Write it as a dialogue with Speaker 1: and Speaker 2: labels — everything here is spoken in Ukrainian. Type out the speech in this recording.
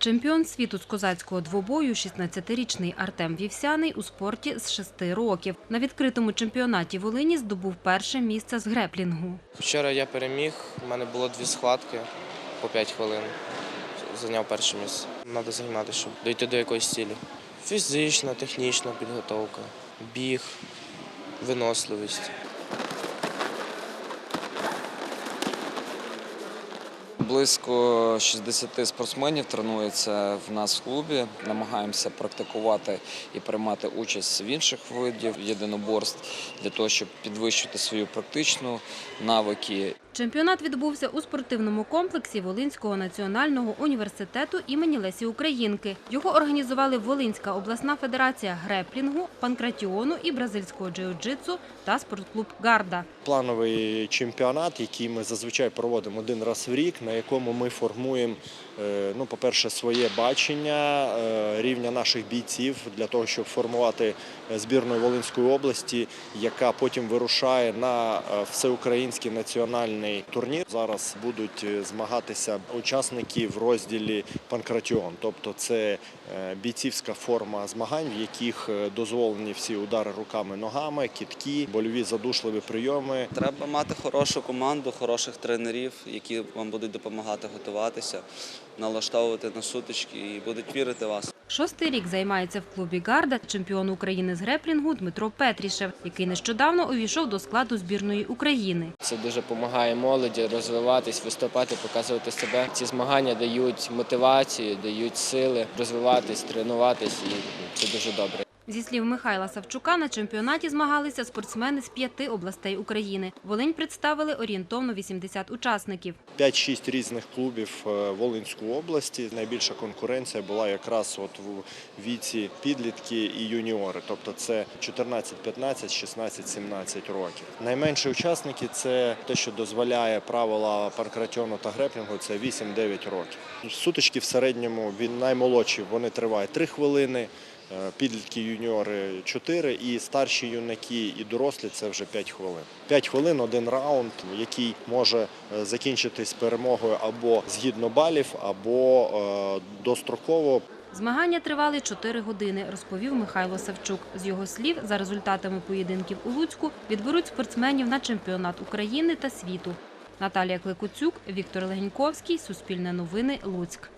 Speaker 1: Чемпіон світу з козацького двобою, 16-річний Артем Вівсяний у спорті з 6 років. На відкритому чемпіонаті Волині здобув перше місце з греплінгу.
Speaker 2: Вчора я переміг, у мене було дві схватки по 5 хвилин. Зайняв перше місце. Треба займатися, щоб дійти до якоїсь цілі. Фізична, технічна підготовка, біг, виносливість.
Speaker 3: Близько 60 спортсменів тренується в нас в клубі. Намагаємося практикувати і приймати участь в інших видів єдиноборств для того, щоб підвищити свою практичну навики.
Speaker 1: Чемпіонат відбувся у спортивному комплексі Волинського національного університету імені Лесі Українки. Його організували Волинська обласна федерація греплінгу, панкратіону і бразильського джиу-джитсу та спортклуб Гарда.
Speaker 4: плановий чемпіонат, який ми зазвичай проводимо один раз в рік, на якому ми формуємо, ну, по-перше, своє бачення е, рівня наших бійців для того, щоб формувати е, збірну Волинської області, яка потім вирушає на е, всеукраїнський національний турнір. Зараз будуть е, змагатися учасники в розділі панкратіон, тобто це е, бійцівська форма змагань, в яких е, дозволені всі удари руками, ногами, кітки, больові задушливі прийоми.
Speaker 5: Треба мати хорошу команду, хороших тренерів, які вам будуть допомагати готуватися, налаштовувати на сутички і будуть вірити в вас.
Speaker 1: Шостий рік займається в клубі Гарда чемпіон України з греплінгу Дмитро Петрішев, який нещодавно увійшов до складу збірної України.
Speaker 6: Це дуже допомагає молоді розвиватись, виступати, показувати себе. Ці змагання дають мотивацію, дають сили розвиватись, тренуватись, і це дуже добре.
Speaker 1: Зі слів Михайла Савчука, на чемпіонаті змагалися спортсмени з п'яти областей України. Волинь представили орієнтовно 80 учасників.
Speaker 4: 5-6 різних клубів е, Волинської області. Найбільша конкуренція була якраз от в віці підлітки і юніори, тобто це 14, 15, 16, 17 років. Найменші учасники це те, що дозволяє правила паркратіону та греплінгу, це 8-9 років. Сутички в середньому він наймолодші, вони тривають 3 хвилини. Е, Підлітки юніори 4 і старші юнаки і дорослі це вже 5 хвилин. 5 хвилин один раунд, який може е, закінчитись перемогою або згідно балів, або е, достроково.
Speaker 1: Змагання тривали 4 години, розповів Михайло Савчук. З його слів, за результатами поєдинків у Луцьку відберуть спортсменів на чемпіонат України та світу. Наталія Кликуцюк, Віктор Легеньковський, Суспільне новини, Луцьк.